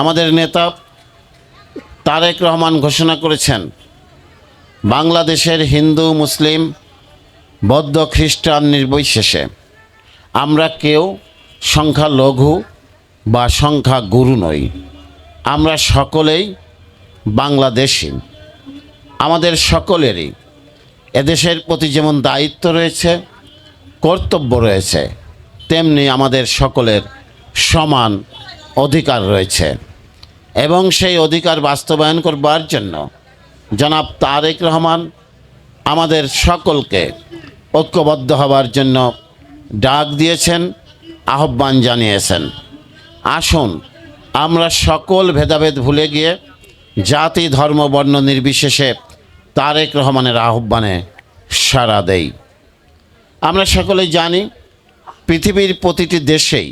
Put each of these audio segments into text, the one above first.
আমাদের নেতা তারেক রহমান ঘোষণা করেছেন, বাংলাদেশের হিন্দু, মুসলিম, বৌদ্ধ, খ্রিস্টান নির্বিশেষে আমরা কেউ সংখ্যা লঘু বা সংখ্যা গুরু নই। আমরা সকলেই বাংলাদেশি। আমাদের সকলেরই এদেশের প্রতি যেমন দায়িত্ব রয়েছে, কর্তব্য রয়েছে, তেমনি আমাদের সকলের সমান অধিকার রয়েছে এবং সেই অধিকার বাস্তবায়ন করবার জন্য জনাব তারেক রহমান আমাদের সকলকে ঐক্যবদ্ধ হবার জন্য ডাক দিয়েছেন, আহ্বান জানিয়েছেন। আসুন, আমরা সকল ভেদাভেদ ভুলে গিয়ে জাতি, ধর্ম, বর্ণ নির্বিশেষে তারেক রহমানের আহ্বানে সাড়া দেই। আমরা সকলেই জানি, পৃথিবীর প্রতিটি দেশেই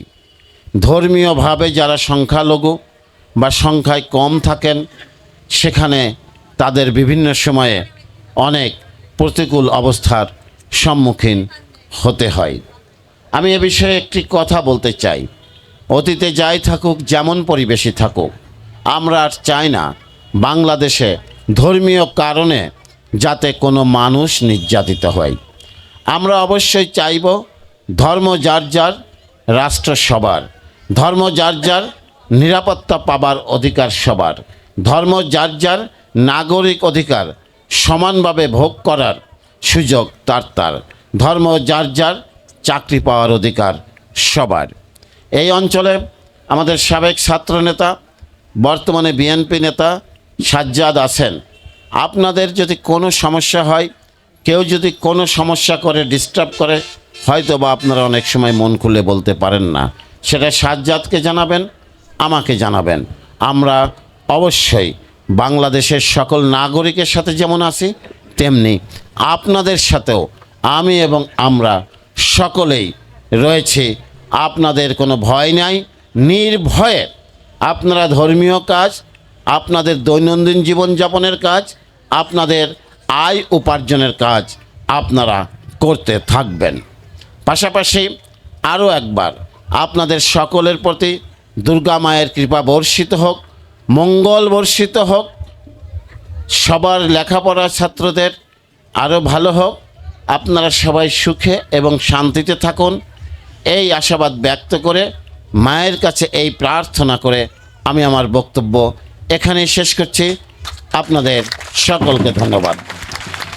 ধর্মীয়ভাবে যারা সংখ্যালঘু বা সংখ্যায় কম থাকেন, সেখানে তাদের বিভিন্ন সময়ে অনেক প্রতিকূল অবস্থার সম্মুখীন হতে হয়। আমি এ বিষয়ে একটি কথা বলতে চাই। অতীতে যাই থাকুক, যেমন পরিবেশই থাকুক, আমরা আর চাই না বাংলাদেশে ধর্মীয় কারণে যাতে কোনো মানুষ নির্যাতিত হয়। আমরা অবশ্যই চাইব ধর্ম যার যার, রাষ্ট্র সবার। ধর্ম যার যার নিরাপত্তা পাবার অধিকার সবার। ধর্ম যার যার নাগরিক অধিকার সমানভাবে ভোগ করার সুযোগ তার তার। ধর্ম যার যার চাকরি পাওয়ার অধিকার সবার। এই অঞ্চলে আমাদের সাবেক ছাত্রনেতা, বর্তমানে বিএনপি নেতা সাজ্জাদ আছেন। আপনাদের যদি কোনো সমস্যা হয়, কেউ যদি কোনো সমস্যা করে ডিস্টার্ব করে হয়তো বা আপনারা অনেক সময় মন খুলে বলতে পারেন না। সেটা সাজ্জাদকে জানাবেন, আমাকে জানাবেন। আমরা অবশ্যই বাংলাদেশের সকল নাগরিকের সাথে যেমন আছি, তেমনি আপনাদের সাথেও আমি এবং আমরা সকলেই রয়েছে। আপনাদের কোনো ভয় নাই, নির্ভয়ে আপনারা ধর্মীয় কাজ, আপনাদের দৈনন্দিন জীবনযাপনের কাজ, আপনাদের আয় উপার্জনের কাজ আপনারা করতে থাকবেন। পাশাপাশি আরও একবার আপনাদের সকলের প্রতি দুর্গা মায়ের কৃপা বর্ষিত হোক, মঙ্গল বর্ষিত হোক, সবার লেখাপড়া ছাত্রদের আরও ভালো হোক, আপনারা সবাই সুখে এবং শান্তিতে থাকুন। এই আশাবাদ ব্যক্ত করে মায়ের কাছে এই প্রার্থনা করে আমি আমার বক্তব্য এখানেই শেষ করছি। আপনাদের সকলকে ধন্যবাদ।